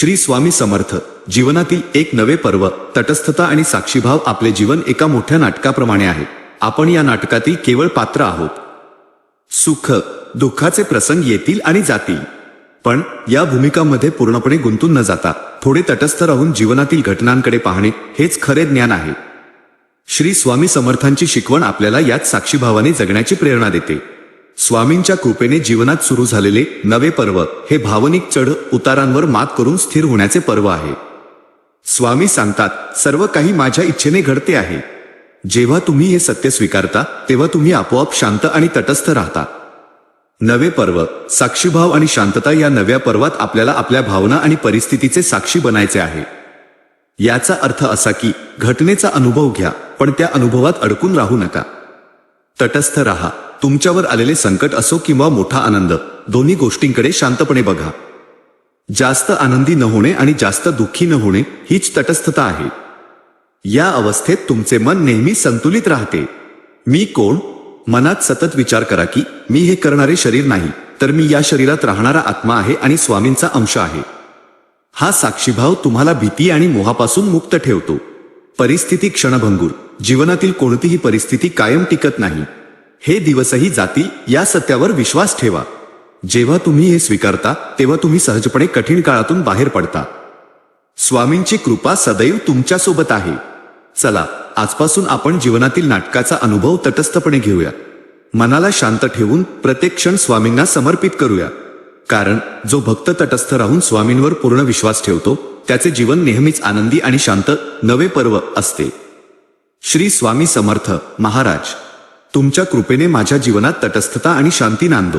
श्री स्वामी समर्थ. जीवनातील एक नवे पर्व तटस्थता आणि साक्षीभाव आपले जीवन एका मोठ्या नाटकाप्रमाणे आहे. आपण या नाटकातील केवळ पात्र आहोत. सुख दुःखाचे प्रसंग येतील आणि जातील. पण या भूमिकांमध्ये पूर्णपणे गुंतून न जाता थोडे तटस्थ राहून जीवनातील घटनांकडे पाहणे हेच खरे ज्ञान आहे. श्री स्वामी समर्थांची शिकवण आपल्याला यात साक्षीभावाने जगण्याची प्रेरणा देते. स्वामींच्या कृपेने जीवनात सुरू झालेले नवे पर्व हे भावनिक चढ उतारांवर मात करून स्थिर होण्याचे पर्व आहे. स्वामी सांगतात सर्व काही माझ्या इच्छेने घडते आहे. जेव्हा तुम्ही हे सत्य स्वीकारता तेव्हा तुम्ही आपोआप शांत आणि तटस्थ राहता. नवे पर्व साक्षीभाव आणि शांतता या नव्या पर्वात आपल्याला आपल्या भावना आणि परिस्थितीचे साक्षी बनायचे आहे. याचा अर्थ असा की घटनेचा अनुभव घ्या पण त्या अनुभवात अडकून राहू नका. तटस्थ राहा. तुमच्यावर आलेले संकट असो किंवा मोठा आनंद दोन्ही गोष्टींकडे शांतपणे बघा. जास्त आनंदी न होणे आणि जास्त दुःखी न होणे हीच तटस्थता आहे. या अवस्थेत तुमचे मन नेहमी संतुलित राहते. मी कोण? मनात सतत विचार करा की मी हे करणारे शरीर नाही तर मी या शरीरात राहणारा आत्मा आहे आणि स्वामींचा अंश आहे. हा साक्षीभाव तुम्हाला भीती आणि मोहापासून मुक्त ठेवतो. परिस्थिती क्षणभंगूर जीवनातील कोणतीही परिस्थिती कायम टिकत नाही. हे दिवसही जातील या सत्यावर विश्वास ठेवा. जेव्हा तुम्ही हे स्वीकारता तेव्हा तुम्ही सहजपणे कठीण काळातून बाहेर पडता. स्वामींची कृपा सदैव तुमच्यासोबत आहे. चला आजपासून आपण जीवनातील नाटकाचा अनुभव तटस्थपणे घेऊया. मनाला शांत ठेवून प्रत्येक क्षण स्वामींना समर्पित करूया. कारण जो भक्त तटस्थ राहून स्वामींवर पूर्ण विश्वास ठेवतो त्याचे जीवन नेहमीच आनंदी आणि शांत नवे पर्व असते. श्री स्वामी समर्थ महाराज. तुमच्या कृपेने माझ्या जीवनात तटस्थता आणि शांती नांदो.